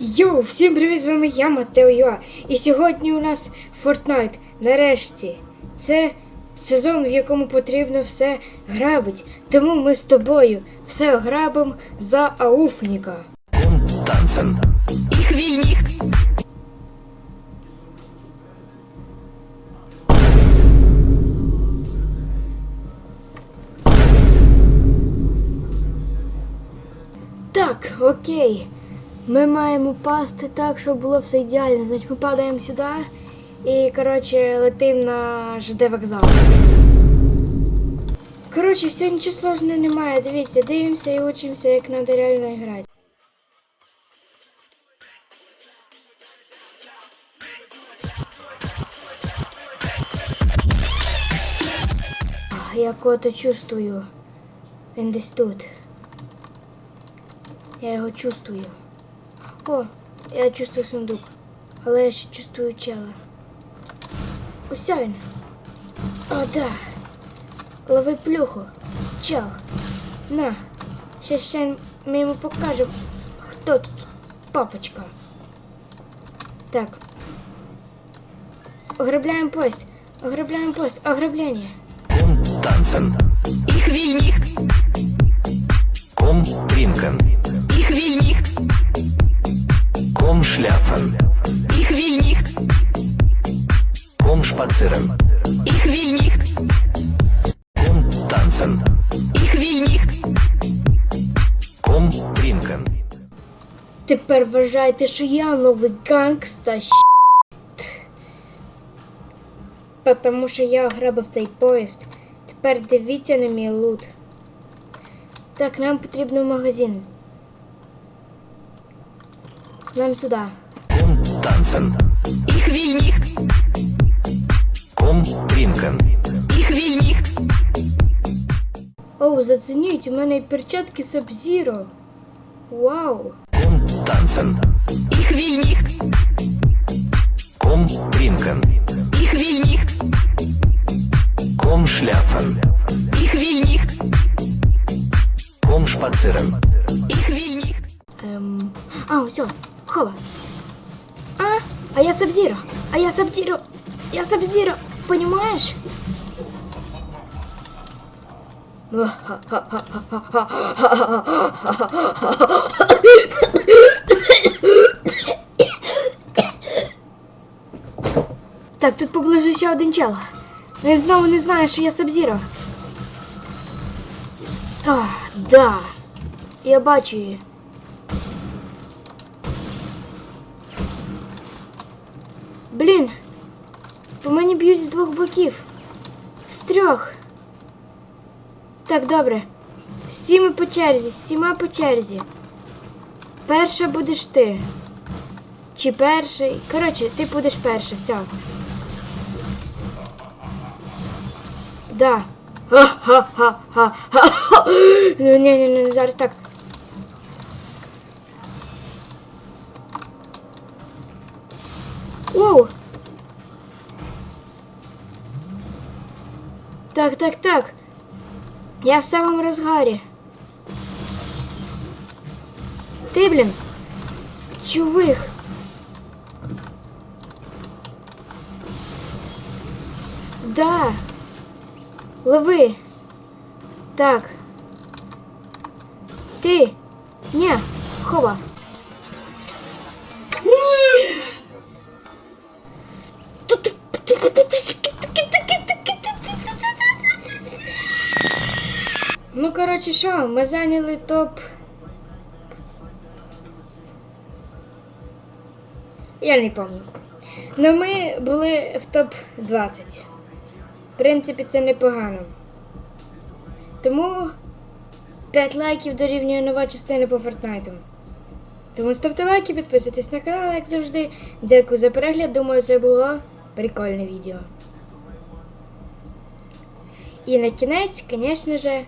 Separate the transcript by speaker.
Speaker 1: Йоу, всім привіт, з вами я, Матео Юа. І сьогодні у нас Fortnite. Нарешті. Це сезон, в якому потрібно все грабить. Тому ми з тобою все грабимо за ауфніка.
Speaker 2: tanzen.
Speaker 3: Ich will.
Speaker 1: Так, окей. Ми маємо пасти так, щоб було все ідеально. Значить, ми падаємо сюди і, коротше, летимо на ЖД вокзал. Коротше, все нічого сложного немає. Дивіться, дивимося і учимося, як треба реально грати. Я кого-то чувствую. Він десь тут. Я його чувствую. О, я чувствую сундук. Але я ще чувствую чела. Ось він. О, да. Лови плюху. Чел. На. Ще ще ми йому покажемо, хто тут папочка. Так. Ограбляємо поїзд. Ограбляємо поїзд.
Speaker 2: Tanzen.
Speaker 3: Ich will nicht.
Speaker 2: Komm trinken.
Speaker 3: Ich will nicht.
Speaker 2: Komm schlafen.
Speaker 3: Ich will nicht.
Speaker 2: Komm spazieren.
Speaker 3: Ich will nicht.
Speaker 2: Komm tanzen.
Speaker 3: Ich will nicht.
Speaker 2: Komm trinken.
Speaker 1: Тепер вважайте, що я новий гангста. щ**. Потому що я ограбив цей поїзд. Тепер дивіться на мій лут. Так, нам потрібно магазин. Нам сюди.
Speaker 2: Komm tanzen.
Speaker 3: Ich will nicht.
Speaker 2: Komm trinken.
Speaker 3: Ich will nicht.
Speaker 1: Оу, зацініть, у мене і перчатки Сабзіро. Вау!
Speaker 2: Komm tanzen.
Speaker 3: Ich will nicht.
Speaker 2: Komm trinken.
Speaker 3: Ich will nicht.
Speaker 2: Komm schlafen.
Speaker 3: Ich will nicht.
Speaker 2: Komm spazieren.
Speaker 3: Ich will nicht.
Speaker 1: Ем... А, все, хова. А, а я Сабзіро. А я Сабзіро. Я Сабзіро. Понимаешь? Так, тут поблизу ще один чел. Він знову не знає, що я Сабзіро. А, да. Я бачу її. Блін, по мені б'ють з двох боків. З трьох. Так, добре. Сіми по черзі, сіма по черзі. Перша будеш ти. Чи перший? Коротше, ти будеш перша, все. Да. Ха-ха-ха-ха-ха. Ну, ні, ні, ні, зараз так. Воу! Так, так, так. Я в самому розгарі. Ти, блін. Чувих. Да. Лови. Так. Ти. Ні. Хова. Коротше, що, ми зайняли топ. Я не пам'ятаю. Ну ми були в топ 20. В принципі, це непогано. Тому 5 лайків дорівнює нова частина по Фортнайту. Тому ставте лайки, підписуйтесь на канал, як завжди. Дякую за перегляд. Думаю, це було прикольне відео. І на кінець, звісно же,